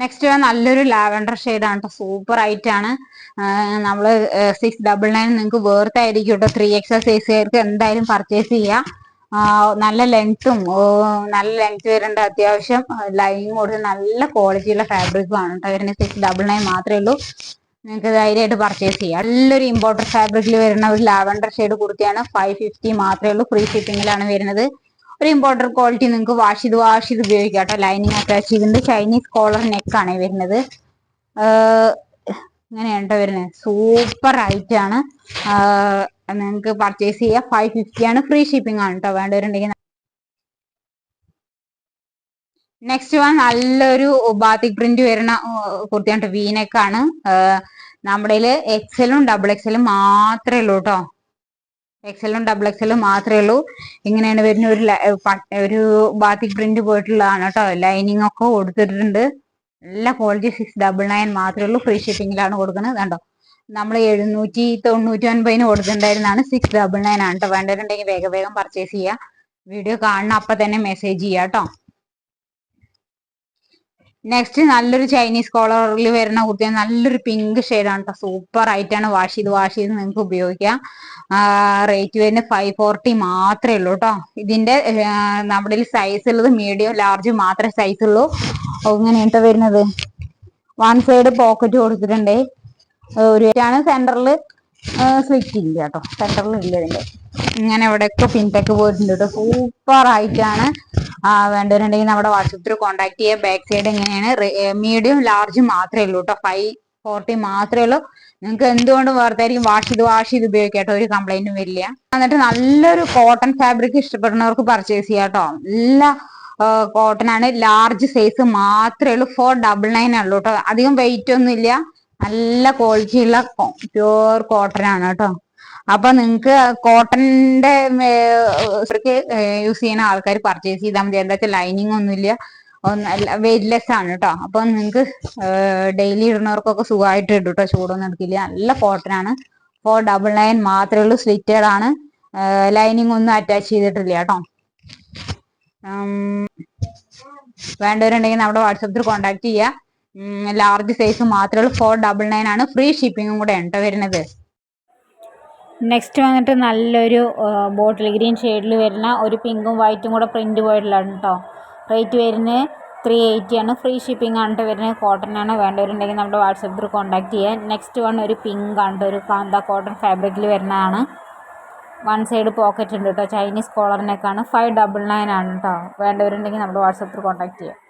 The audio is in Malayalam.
നെക്സ്റ്റ് നല്ലൊരു ലാവൻഡർ ഷെയ്ഡാണ് കേട്ടോ സൂപ്പർ ആയിട്ടാണ്. നമ്മൾ സിക്സ് ഡബിൾ നയൻ നിങ്ങൾക്ക് വേർത്തായിരിക്കും കേട്ടോ ത്രീ എക്സൽ എന്തായാലും പർച്ചേസ് ചെയ്യാം. നല്ല ലെങ്ത്തും നല്ല ലെങ്ത് വരേണ്ട അത്യാവശ്യം ലൈനിങ് കൊടുത്ത് നല്ല ക്വാളിറ്റിയുള്ള ഫാബ്രിക്കും ആണ് കേട്ടോ വരുന്നത് സിക്സ് ഡബിൾ നയൻ മാത്രമേ ഉള്ളൂ. നിങ്ങൾക്ക് ധൈര്യമായിട്ട് പർച്ചേസ് ചെയ്യാം. നല്ലൊരു ഇമ്പോർട്ടർ ഫാബ്രിക്കിൽ വരുന്ന ഒരു ലാവൻഡർ ഷെയ്ഡ് കുർത്തിയാണ് ഫൈവ് ഫിഫ്റ്റി മാത്രമേ ഉള്ളൂ. ഫ്രീ ഷിപ്പിങ്ങിലാണ് വരുന്നത്. ഒരു ഇമ്പോർട്ടന്റ് ക്വാളിറ്റി നിങ്ങൾക്ക് വാഷ് ചെയ്ത് വാഷ് ചെയ്ത് ഉപയോഗിക്കാം കേട്ടോ. ലൈനിങ് അറ്റാച്ച് ചെയ്തിട്ടുണ്ട്. ചൈനീസ് കോളർ നെക്ക് ആണ് വരുന്നത്. ഇങ്ങനെയാണ് കേട്ടോ വരുന്നത്. സൂപ്പർ ആയിട്ടാണ് നിങ്ങൾക്ക് പർച്ചേസ് ചെയ്യാം. ഫൈവ് ഫിഫ്റ്റി ആണ്. ഫ്രീ ഷിപ്പിംഗ് ആണ് കേട്ടോ വേണ്ടവരുണ്ടെങ്കിൽ. നെക്സ്റ്റ് വൺ നല്ലൊരു ബാത്തിക് പ്രിന്റ് വരുന്ന കുർത്തിയാണ് വീനെക്കാണ് നമ്മുടെ എക്സലും ഡബിൾ എക്സലും മാത്രമേ ഉള്ളൂ കേട്ടോ. എക്സലും ഡബിൾ എക്സലും മാത്രമേ ഉള്ളൂ. ഇങ്ങനെയാണ് വരുന്ന ഒരു ഒരു ബാത്തിക് പ്രിന്റ് പോയിട്ടുള്ളതാണ് കേട്ടോ. ലൈനിങ് ഒക്കെ കൊടുത്തിട്ടുണ്ട്. നല്ല ക്വാളിറ്റി സിക്സ് ഡബിൾ നയൻ മാത്രമേ ഉള്ളൂ. ഫ്രീ ഷിപ്പിംഗിലാണ് കൊടുക്കുന്നത്. കണ്ടോ? നമ്മൾ എഴുന്നൂറ്റി തൊണ്ണൂറ്റി ഒൻപതിന് കൊടുത്തിട്ടുണ്ടായിരുന്നാണ് സിക്സ് ഡബിൾ നയൻ ആണ് കേട്ടോ. വേണ്ടവരുണ്ടെങ്കിൽ വേഗം വേഗം പർച്ചേസ് ചെയ്യുക വീഡിയോ കാണുന്ന അപ്പം തന്നെ മെസ്സേജ് ചെയ്യുക കേട്ടോ. നെക്സ്റ്റ് നല്ലൊരു ചൈനീസ് കോളറിൽ വരുന്ന കുർത്തി നല്ലൊരു പിങ്ക് ഷെയ്ഡാണ് കേട്ടോ സൂപ്പർ ആയിട്ടാണ് വാഷ് ചെയ്ത് വാഷ് ചെയ്ത് നിങ്ങൾക്ക് ഉപയോഗിക്കാം. റേറ്റ് വരുന്നത് ഫൈവ് ഫോർട്ടി മാത്രമേ ഉള്ളൂ കേട്ടോ ഇതിന്റെ നമ്മുടെ സൈസ് ഉള്ളത് മീഡിയം ലാർജ് മാത്രമേ സൈസ് ഉള്ളൂ. ഇങ്ങനെ ഇങ്ങനെയാണ് വരുന്നത്? വൺ സൈഡ് പോക്കറ്റ് കൊടുത്തിട്ടുണ്ട്. ഒരു ആണ് സെന്ററിൽ സ്ലിറ്റ് ഇല്ല കേട്ടോ സെന്ററിൽ ഇല്ല ഇതിന്റെ. ഇങ്ങനെ എവിടെയൊക്കെ പിൻടെക്ക് പോയിട്ടുണ്ട് കേട്ടോ സൂപ്പർ ആയിട്ടാണ് വേണ്ടവരുണ്ടെങ്കിൽ നമ്മുടെ വാട്സപ്പ് ത്രൂ കോൺടാക്ട് ചെയ്യുക. ബാക്ക് സൈഡ് എങ്ങനെയാണ്? മീഡിയം ലാർജ് മാത്രമേ ഉള്ളൂ കേട്ടോ. ഫൈവ് ഫോർട്ടി മാത്രമേ ഉള്ളൂ. നിങ്ങൾക്ക് എന്തുകൊണ്ടും വേർത്തായിരിക്കും വാഷ് ചെയ്ത് വാഷ് ചെയ്ത് ഉപയോഗിക്കാം കേട്ടോ? ഒരു കംപ്ലൈന്റും വരില്ല. എന്നിട്ട് നല്ലൊരു കോട്ടൺ ഫാബ്രിക് ഇഷ്ടപ്പെടുന്നവർക്ക് പർച്ചേസ് ചെയ്യാം കേട്ടോ. നല്ല കോട്ടൺ ആണ്. ലാർജ് സൈസ് മാത്രമേ ഉള്ളൂ. ഫോർ ഡബിൾ നയൻ ഉള്ളൂ കേട്ടോ. അധികം വെയിറ്റ് ഒന്നും ഇല്ല നല്ല ക്വാളിറ്റി ഉള്ള പ്യുവർ കോട്ടൺ ആണ് കേട്ടോ. അപ്പൊ നിങ്ങക്ക് കോട്ടന്റെ യൂസ് ചെയ്യുന്ന ആൾക്കാർ പർച്ചേസ് ചെയ്താൽ മതി. എന്താ വെച്ചാൽ ലൈനിങ് ഒന്നുമില്ല വെയിറ്റ്ലെസ് ആണ് കേട്ടോ അപ്പൊ നിങ്ങക്ക് ഡെയിലി ഇടുന്നവർക്കൊക്കെ സുഖമായിട്ട് ഇടും കേട്ടോ ചൂടൊന്നും എടുക്കില്ല. നല്ല കോട്ടൺ ആണ്. ഫോർ ഡബിൾ നയൻ മാത്രമേ ഉള്ളൂ. സ്ലിറ്റഡ് ആണ്. ലൈനിങ് ഒന്നും അറ്റാച്ച് ചെയ്തിട്ടില്ല കേട്ടോ വേണ്ടവരുണ്ടെങ്കിൽ നമ്മുടെ വാട്സപ്പിൽ കോൺടാക്ട് ചെയ്യുക ലാർജ് സൈസ് മാത്രമേ ഉള്ളൂ. ഫോർ ഡബിൾ നയൻ ആണ്. ഫ്രീ ഷിപ്പിങ്ങും കൂടെ ഉണ്ട് വരുന്നത്. നെക്സ്റ്റ് വന്നിട്ട് നല്ലൊരു ബോട്ടിൽ ഗ്രീൻ ഷെയ്ഡിൽ വരുന്ന ഒരു പിങ്കും വൈറ്റും കൂടെ പ്രിന്റ് പോയിട്ടുള്ളതാണ് കേട്ടോ റേറ്റ് വരുന്നത് ത്രീ എയ്റ്റി ആണ്. ഫ്രീ ഷിപ്പിംഗ് ആണ് വരുന്നത് കോട്ടൺ ആണ്. വേണ്ടവരുണ്ടെങ്കിൽ നമ്മുടെ വാട്സപ്പ് ത്രൂ കോൺടാക്ട് ചെയ്യാം. നെക്സ്റ്റ് വൺ ഒരു പിങ്ക് ആണ് ഒരു കാന്ത കോട്ടൺ ഫാബ്രിക്കിൽ വരുന്നതാണ്. വൺ സൈഡ് പോക്കറ്റ് ഉണ്ട് കേട്ടോ ചൈനീസ് കോളറിനൊക്കെയാണ് ഫൈവ് ഡബിൾ നയൻ ആണ് കേട്ടോ വേണ്ടവരുണ്ടെങ്കിൽ നമ്മുടെ വാട്സപ്പിൽ കോൺടാക്ട് ചെയ്യുക